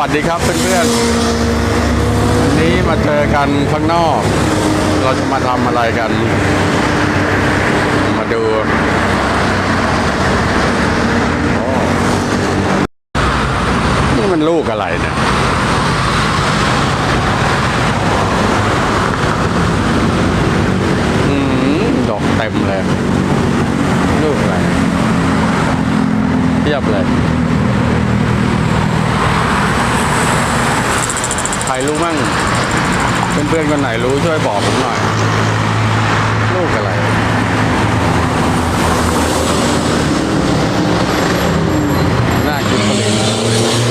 วัสดีครับเพื่อนๆวันนี้มาเจอกันข้างนอก เราจะมาทำอะไรกัน มาดูนี่มันลูกอะไรเนี่ยอืมดอกเต็มเลย ลูกอะไรเทียบเลย ใค รรู้มั่ง เพื่อนๆคนไหนรู้ช่วยบอกผมหน่อย ลูกอะไร น่ากินผลิต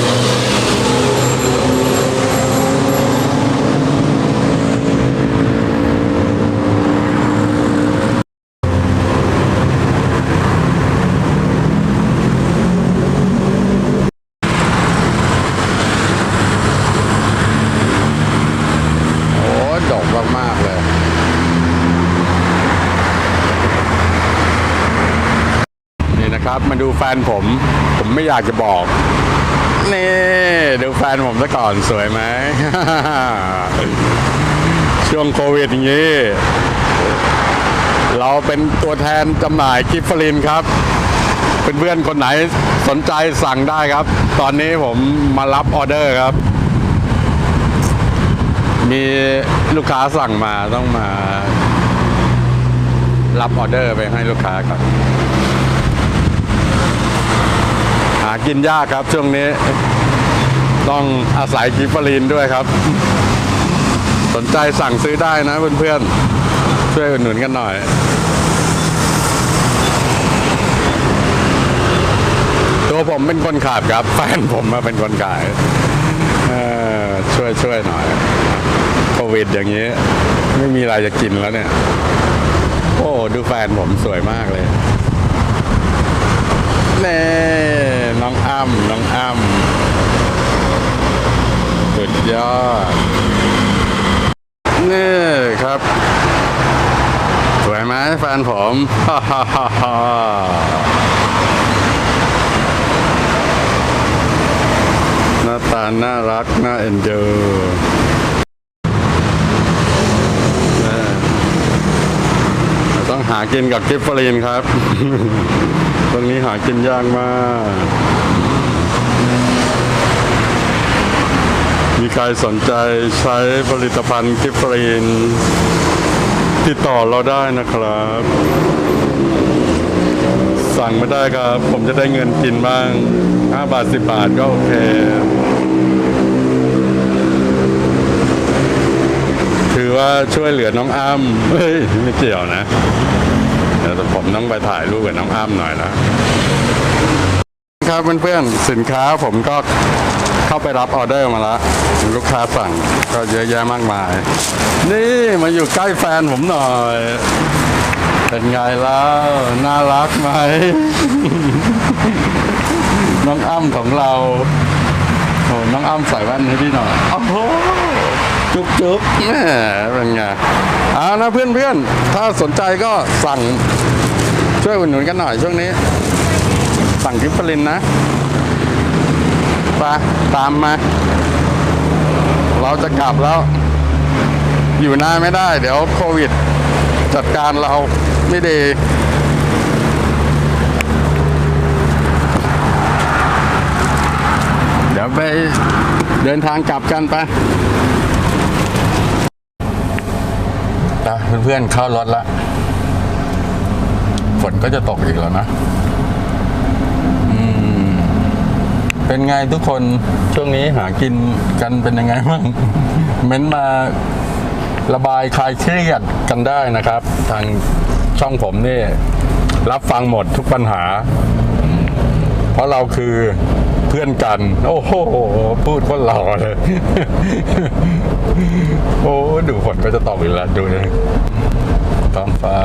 โอ้ดกมากๆเลย นี่นะ ครับมาดูแฟนผม ผมไม่อยากจะบอก นี่ดูแฟนผมซะก่อนสวยไหม ช่วงโควิดอย่างนี้ เราเป็นตัวแทนจำหน่ายกิฟฟลินครับเพื่อนๆคนไหนสนใจสั่งได้ครับ ตอนนี้ผมมารับออเดอร์ครับ มีลูกค้าสั่งมาต้องมา รับออเดอร์ไปให้ลูกค้าก่อน หา กินยากครับช่วงนี้ ต้องอาศัยกิฟฟลีนด้วยครับ สนใจสั่งซื้อได้นะเพื่อนๆ ช่วยอุดหนุนกันหน่อยตัวผมเป็นคนขายครับ แฟนผมมาเป็นคนขายช่วยช่วยหน่อยโควิดอย่างนี้ ไม่มีอะไรจะกินแล้วเนี่ย โอ้ ดูแฟนผมสวยมากเลยเน่ น้องอ้ำน้องอ้ำสุดยอดนี่ครับ สวยไหมแฟนผมฮ่าฮ่าฮ่าหน้าตาน่ารัก น่าเอ็นดูต้องหากินกับกิฟฟรีนครับ ตรงนี้หากินยากมาก ใครสนใจใช้ผลิตภัณฑ์กิฟรีนติดต่อเราได้นะครับ สั่งไม่ได้ครับ ผมจะได้เงินกินบ้าง 5 บาท 10 บาทก็โอเคถือว่าช่วยเหลือน้องอ้ำเฮ้ยไม่เกี่ยวนะเดี๋ยวผมต้องไปถ่ายรูปกับน้องอ้ำหน่อยนะครับเพื่อนๆสินค้าผมก็ เข้าไปรับออเดอร์มาแล้วลูกค้าสั่งก็เยอะแยะมากมาย นี่มาอยู่ใกล้แฟนผมหน่อย เป็นไงแล้วน่ารักไหม น้องอ้ำของเราโอ้น้องอ้ำใส่แว่นให้พี่หน่อยโอ้โหจุ๊บจุ๊บแหมเป็นไงเอานะเพื่อนๆถ้าสนใจก็สั่งช่วยอุดหนุนกันหน่อยช่วงนี้ สั่งกิฟฟลินนะไปตามมา เราจะกลับแล้ว อยู่นาไม่ได้ เดี๋ยวโควิด จัดการเราไม่ดีเดี๋ยวไปเดินทางกลับกันไปนะเพื่อนๆเข้ารถละฝนก็จะตกอีกแล้วนะ เป็นไงทุกคนช่วงนี้หากินกันเป็นยังไงบ้างเม้นมาระบายคลายเครียดกันได้นะครับ ทางช่องผมนี่ รับฟังหมดทุกปัญหา เพราะเราคือเพื่อนกัน โอ้โห พูดคนหล่อเลย โอ้ ดูฝนก็จะตกอีกแล้ว ดูเลยท้องฟ้า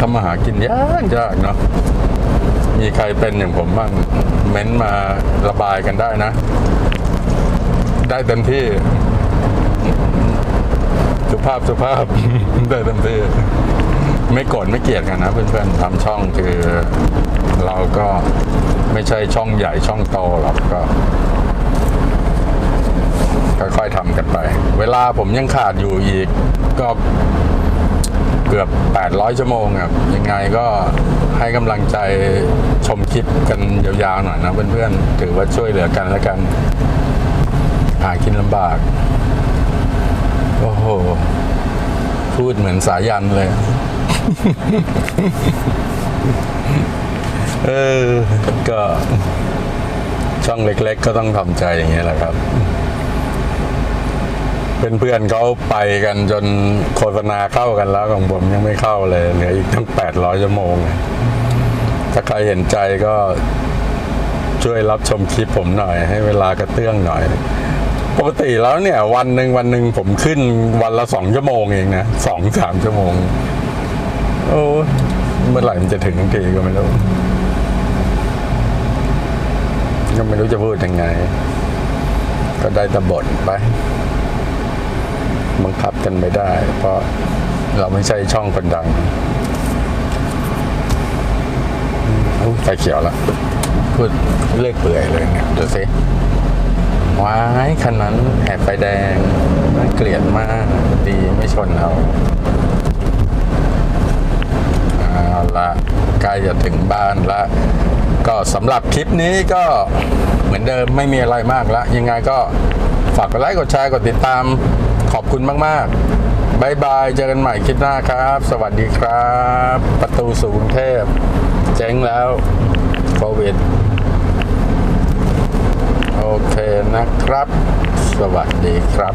ทำมาหากินยากยากเนาะ มีใครเป็นอย่างผมบ้างเม้นมาระบายกันได้นะ ได้เต็มที่ สุภาพสุภาพได้เต็มที่ ไม่โกรธไม่เกลียดกันนะเพื่อนๆทำช่องคือเราก็ไม่ใช่ช่องใหญ่ช่องโตหรอกก็ค่อยๆทำกันไป เวลาผมยังขาดอยู่อีก ก็ เกือบ 800 ชั่วโมงครับ ยังไงก็ให้กำลังใจชมคลิปกันยาวๆหน่อยนะเพื่อนๆ ถือว่าช่วยเหลือกันแล้วกัน หากินลำบาก โอ้โห พูดเหมือนสายันเลย เออ ก็ช่องเล็กๆ ก็ต้องทำใจอย่างเงี้ยแหละครับ เพื่อนๆเขาไปกันจนโฆษณาเข้ากันแล้วของผมยังไม่เข้าเลยเหลืออีกตั้ง 800 ชั่วโมง ถ้าใครเห็นใจก็ช่วยรับชมคลิปผมหน่อย ให้เวลากระเตื้องหน่อย ปกติแล้วเนี่ย วันหนึ่งวันหนึ่งผมขึ้นวันละสองชั่วโมงเองนะสองสามชั่วโมง โอ้เมื่อไหร่มันจะถึงทีก็ไม่รู้ก็ไม่รู้จะพูดยังไง ก็ได้ต่บ่นไป กันไม่ได้ เพราะเราไม่ใช่ช่องคนดังไฟเขียวละพูดเลือกเปื่อยเลยเนี่ยดูสิว้ายคันนั้นแอบไฟแดงน่าเกลียดมากดีไม่ชนเอาเอาละใกล้จะถึงบ้านละ ก็สำหรับคลิปนี้ก็เหมือนเดิมไม่มีอะไรมากละยังไงก็ฝากกดไลค์กดแชร์กดติดตาม ขอบคุณมาก ๆบายบาย เจอกันใหม่คลิปหน้าครับ สวัสดีครับ ประตูสู่กรุงเทพ เจ๊งแล้วโควิด โอเคนะครับ สวัสดีครับ